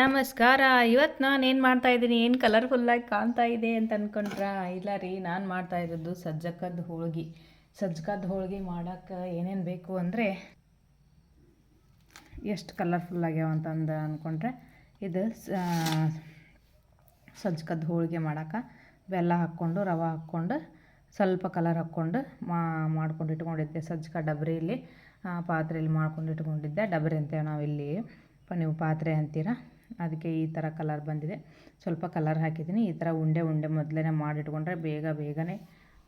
ನಮಸ್ಕಾರ. ಇವತ್ತು ನಾನು ಏನು ಮಾಡ್ತಾ ಇದ್ದೀನಿ? ಏನು ಕಲರ್ಫುಲ್ಲಾಗಿ ಕಾಣ್ತಾ ಇದೆ ಅಂತ ಅಂದ್ಕೊಂಡ್ರ ಇಲ್ಲ ರೀ, ನಾನು ಮಾಡ್ತಾ ಇರೋದು ಸಜ್ಜಕದ ಹೋಳಿಗೆ. ಸಜ್ಜಕದ ಹೋಳ್ಗೆ ಮಾಡೋಕ್ಕೆ ಏನೇನು ಬೇಕು ಅಂದರೆ ಎಷ್ಟು ಕಲರ್ಫುಲ್ ಆಗ್ಯಾವ ಅಂತಂದು ಅಂದ್ಕೊಂಡ್ರೆ ಇದು ಸಜ್ಜಕದ ಹೋಳಿಗೆ ಮಾಡೋಕೆ ಬೆಲ್ಲ ಹಾಕ್ಕೊಂಡು, ರವೆ ಹಾಕ್ಕೊಂಡು, ಸ್ವಲ್ಪ ಕಲರ್ ಹಾಕ್ಕೊಂಡು ಮಾ, ಮಾಡ್ಕೊಂಡು ಇಟ್ಕೊಂಡಿದ್ದೆ. ಸಜ್ಜಕ ಡಬರಿಯಲ್ಲಿ ಪಾತ್ರೆಯಲ್ಲಿ ಮಾಡ್ಕೊಂಡು ಇಟ್ಕೊಂಡಿದ್ದೆ. ಡಬರಿ ಅಂತೇವೆ ನಾವು ಇಲ್ಲಿ ಪ, ನೀವು ಪಾತ್ರೆ ಅಂತೀರ? ಅದಕ್ಕೆ ಈ ಥರ ಕಲರ್ ಬಂದಿದೆ. ಸ್ವಲ್ಪ ಕಲರ್ ಹಾಕಿದ್ದೀನಿ. ಈ ಥರ ಉಂಡೆ ಉಂಡೆ ಮೊದಲೇ ಮಾಡಿಟ್ಕೊಂಡ್ರೆ ಬೇಗ ಬೇಗನೆ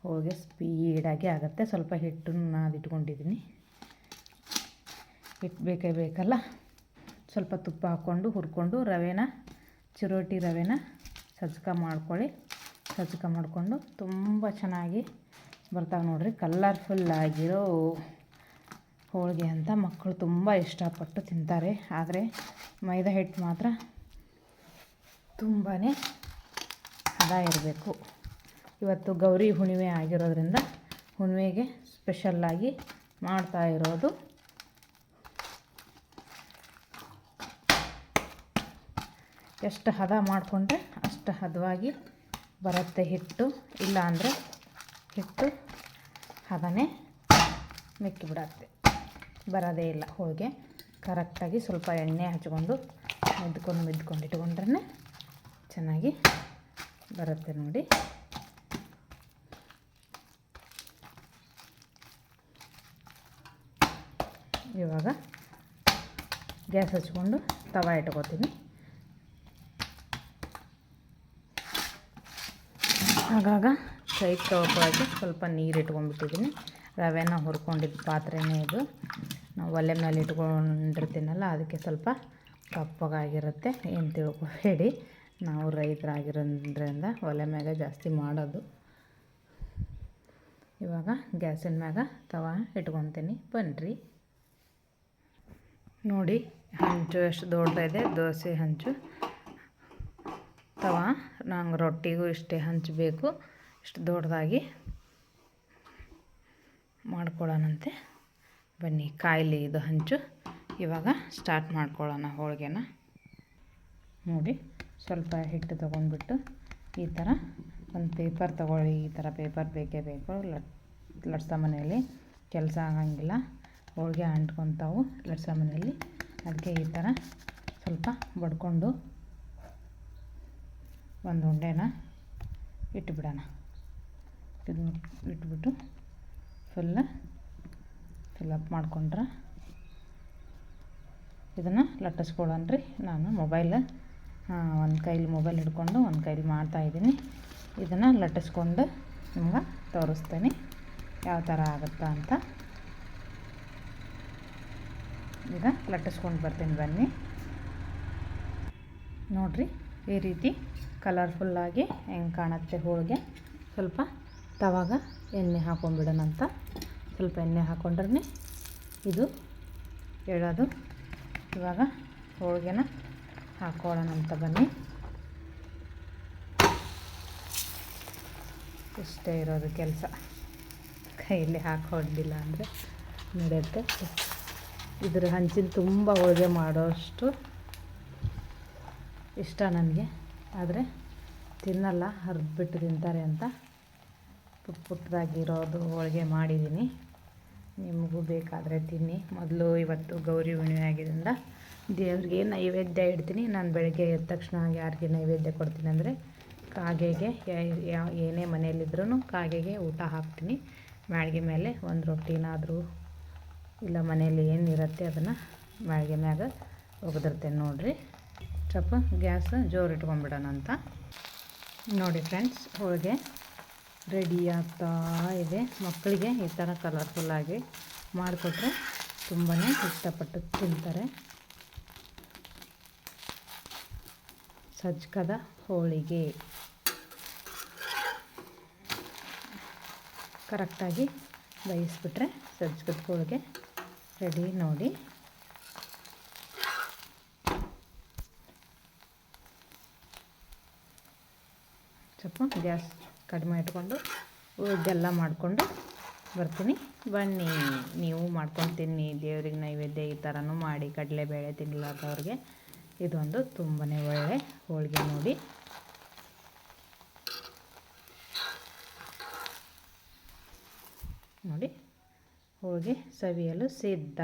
ಹೋಗಿ ಸ್ಪೀಡಾಗಿ ಆಗುತ್ತೆ. ಸ್ವಲ್ಪ ಹಿಟ್ಟನ್ನು ನಾದಿಟ್ಕೊಂಡಿದ್ದೀನಿ. ಹಿಟ್ಟು ಬೇಕೇ ಬೇಕಲ್ಲ? ಸ್ವಲ್ಪ ತುಪ್ಪ ಹಾಕ್ಕೊಂಡು ಹುರ್ಕೊಂಡು ರವೆನ, ಚಿರೋಟಿ ರವೆನ ಸಜ್ಜಕ ಮಾಡ್ಕೊಳ್ಳಿ. ಸಜ್ಜಕ ಮಾಡಿಕೊಂಡು ತುಂಬ ಚೆನ್ನಾಗಿ ಬರ್ತಾವೆ ನೋಡಿರಿ. ಕಲರ್ಫುಲ್ ಆಗಿರೋ ಹೋಳಿಗೆ ಅಂತ ಮಕ್ಕಳು ತುಂಬ ಇಷ್ಟಪಟ್ಟು ತಿಂತಾರೆ. ಆದರೆ ಮೈದಾ ಹಿಟ್ಟು ಮಾತ್ರ ತುಂಬಾ ಹದ ಇರಬೇಕು. ಇವತ್ತು ಗೌರಿ ಹುಣಿಮೆ ಆಗಿರೋದ್ರಿಂದ ಹುಣ್ಣಿಮೆಗೆ ಸ್ಪೆಷಲ್ಲಾಗಿ ಮಾಡ್ತಾ ಇರೋದು. ಎಷ್ಟು ಹದ ಮಾಡಿಕೊಂಡ್ರೆ ಅಷ್ಟು ಹದವಾಗಿ ಬರುತ್ತೆ ಹಿಟ್ಟು. ಇಲ್ಲಾಂದರೆ ಹಿಟ್ಟು ಹದನೇ ಮೆಕ್ಕಿ ಬಿಡತ್ತೆ ಬರೋದೇ ಇಲ್ಲ ಹೋಳಿಗೆ. ಕರೆಕ್ಟಾಗಿ ಸ್ವಲ್ಪ ಎಣ್ಣೆ ಹಚ್ಕೊಂಡು ಮೆದ್ಕೊಂಡು ಮೆದ್ಕೊಂಡು ಇಟ್ಕೊಂಡ್ರೆ ಚೆನ್ನಾಗಿ ಬರುತ್ತೆ ನೋಡಿ. ಇವಾಗ ಗ್ಯಾಸ್ ಹಚ್ಕೊಂಡು ತವ ಇಟ್ಕೋತೀನಿ. ಆಗಾಗ ಕೈ ತೊಳ್ಕೊಳಕ್ಕೆ ಸ್ವಲ್ಪ ನೀರು ಇಟ್ಕೊಂಡ್ಬಿಟ್ಟಿದ್ದೀನಿ. ರವೆನ ಹುರ್ಕೊಂಡಿದ್ದ ಪಾತ್ರೆನೇ ಇದು. ನಾವು ಒಲೆ ಮೇಲೆ ಇಟ್ಕೊಂಡಿರ್ತೀನಲ್ಲ, ಅದಕ್ಕೆ ಸ್ವಲ್ಪ ಕಪ್ಪಗಾಗಿರುತ್ತೆ. ಏನು ತಿಳ್ಕೊಬೇಡಿ. ನಾವು ರೈತರಾಗಿರೋದ್ರಿಂದ ಒಲೆ ಮ್ಯಾಗ ಜಾಸ್ತಿ ಮಾಡೋದು. ಇವಾಗ ಗ್ಯಾಸಿನ ಮ್ಯಾಗ ತವ ಇಟ್ಕೊತೀನಿ. ಬನ್ನಿರಿ ನೋಡಿ, ಹಂಚು ಎಷ್ಟು ದೊಡ್ಡದಿದೆ ದೋಸೆ ಹಂಚು. ತವ, ನಂಗೆ ರೊಟ್ಟಿಗೂ ಇಷ್ಟೇ ಹಂಚಬೇಕು. ಇಷ್ಟು ದೊಡ್ಡದಾಗಿ ಮಾಡ್ಕೊಳ್ಳೋಣಂತೆ. ಬನ್ನಿ, ಕಾಯಿಲೆ ಇದು ಹಂಚು. ಇವಾಗ ಸ್ಟಾರ್ಟ್ ಮಾಡ್ಕೊಳ್ಳೋಣ ಹೋಳಿಗೆನ. ನೋಡಿ, ಸ್ವಲ್ಪ ಹಿಟ್ಟು ತೊಗೊಂಡ್ಬಿಟ್ಟು ಈ ಥರ ಒಂದು ಪೇಪರ್ ತೊಗೊಳ್ಳಿ, ಈ ಥರ ಪೇಪರ್ ಬೇಕೇ ಬೇಕು. ಲಟ್, ಲಟ್ಸ ಮನೆಯಲ್ಲಿ ಕೆಲಸ ಆಗಂಗಿಲ್ಲ. ಹೋಳಿಗೆ ಅಂಟ್ಕೊತಾವು ಲಟ್ಸ ಮನೆಯಲ್ಲಿ. ಅದಕ್ಕೆ ಈ ಥರ ಸ್ವಲ್ಪ ಬಡ್ಕೊಂಡು ಒಂದು ಉಂಡೆನ ಇಟ್ಬಿಡೋಣ. ಇದು ಇಟ್ಬಿಟ್ಟು ಫುಲ್ಲ ಫಿಲ್ಲಪ್ ಮಾಡ್ಕೊಂಡ್ರೆ ಇದನ್ನು ಲಟ್ಟಿಸ್ಕೊಳ್ಳೋಣ್ರಿ. ನಾನು ಮೊಬೈಲ್ ಒಂದು ಕೈಲಿ ಮೊಬೈಲ್ ಹಿಡ್ಕೊಂಡು ಒಂದು ಕೈಲಿ ಮಾಡ್ತಾಯಿದ್ದೀನಿ ಇದನ್ನು ಲಟ್ಟಿಸ್ಕೊಂಡು ನಿಮ್ಗೆ ತೋರಿಸ್ತೇನೆ ಯಾವ ಥರ ಆಗುತ್ತಾ ಅಂತ. ಈಗ ಲಟ್ಟಿಸ್ಕೊಂಡು ಬರ್ತೀನಿ ಬನ್ನಿ. ನೋಡಿರಿ, ಈ ರೀತಿ ಕಲರ್ಫುಲ್ಲಾಗಿ ಹೆಂಗೆ ಕಾಣುತ್ತೆ ಹೋಳಿಗೆ. ಸ್ವಲ್ಪ ತವಾಗ ಎಣ್ಣೆ ಹಾಕೊಂಡ್ಬಿಡೋಣಂತ ಸ್ವಲ್ಪ ಎಣ್ಣೆ ಹಾಕ್ಕೊಂಡ್ರೆ ಇದು ಹೇಳೋದು ಇವಾಗ ಹೋಳಿಗೆನ ಹಾಕ್ಕೊಳ್ಳೋಣಂತ ಬನ್ನಿ. ಇಷ್ಟೇ ಇರೋದು ಕೆಲಸ. ಕೈಯಲ್ಲಿ ಹಾಕೊಂಡಿಲ್ಲ ಅಂದರೆ ನಡೆಯುತ್ತೆ. ಇದ್ರ ಹಂಚಿನ ತುಂಬ ಹೋಳಿಗೆ ಮಾಡೋಷ್ಟು ಇಷ್ಟ ನನಗೆ. ಆದರೆ ತಿನ್ನಲ್ಲ ಹರಿದ್ಬಿಟ್ಟು ತಿಂತಾರೆ ಅಂತ ಪುಟ್ಟ ಪುಟ್ಟದಾಗಿರೋದು ಹೋಳಿಗೆ ಮಾಡಿದ್ದೀನಿ. ನಿಮಗೂ ಬೇಕಾದರೆ ತಿನ್ನಿ. ಮೊದಲು ಇವತ್ತು ಗೌರಿ ಹುಣ್ಣಿಮೆ ಆಗಿದ್ದರಿಂದ ದೇವ್ರಿಗೆ ನೈವೇದ್ಯ ಇಡ್ತೀನಿ. ನಾನು ಬೆಳಗ್ಗೆ ಎದ್ದ ತಕ್ಷಣ ಯಾರಿಗೆ ನೈವೇದ್ಯ ಕೊಡ್ತೀನಿ ಅಂದರೆ ಕಾಗೆಗೆ ಯಾವ ಏನೇ ಮನೆಯಲ್ಲಿದ್ರೂ ಕಾಗೆಗೆ ಊಟ ಹಾಕ್ತೀನಿ. ಮ್ಯಾಳ್ಗೆ ಮೇಲೆ ಒಂದು ರೊಟ್ಟಿನಾದರೂ ಇಲ್ಲ ಮನೆಯಲ್ಲಿ ಏನಿರುತ್ತೆ ಅದನ್ನು ಮ್ಯಾಳ್ಗೆ ಮ್ಯಾಗ ಒಗೆದಿರ್ತೇನೆ ನೋಡಿರಿ. ಸ್ವಲ್ಪ ಗ್ಯಾಸ್ ಜೋರು ಇಟ್ಕೊಂಡ್ಬಿಡೋಣ ಅಂತ ನೋಡಿ ಫ್ರೆಂಡ್ಸ್ ಹೋಳಿಗೆ. ರೆಡಿ ಆಗ್ತಾ ಇದೆ. ಮಕ್ಕಳಿಗೆ ಈ ಥರ ಕಲರ್ಫುಲ್ಲಾಗಿ ಮಾಡಿಕೊಟ್ರೆ ತುಂಬಾ ಇಷ್ಟಪಟ್ಟು ತಿಂತಾರೆ. ಸಜ್ಕದ ಹೋಳಿಗೆ. ಕರೆಕ್ಟಾಗಿ ಬೇಯಿಸ್ಬಿಟ್ರೆ ಸಜ್ಕದ ಹೋಳಿಗೆ ರೆಡಿ ನೋಡಿ. ಸ್ವಲ್ಪ ಗ್ಯಾಸ್ ಕಡಿಮೆ ಇಟ್ಕೊಂಡು ಇದೆಲ್ಲ ಮಾಡಿಕೊಂಡು ಬರ್ತೀನಿ. ಬನ್ನಿ, ನೀವು ಮಾಡ್ಕೊಂಡು ತಿನ್ನಿ ದೇವ್ರಿಗೆ ನೈವೇದ್ಯ ಈ ಥರನೂ ಮಾಡಿ, ಕಡಲೆಬೇಳೆ ತಿನ್ನಲಾರ್ದವ್ರಿಗೆ ಇದೊಂದು ತುಂಬಾ ಒಳ್ಳೆ ಹೋಳಿಗೆ ನೋಡಿ. ನೋಡಿ, ಹೋಳಿಗೆ ಸವಿಯಲು ಸಿದ್ಧ.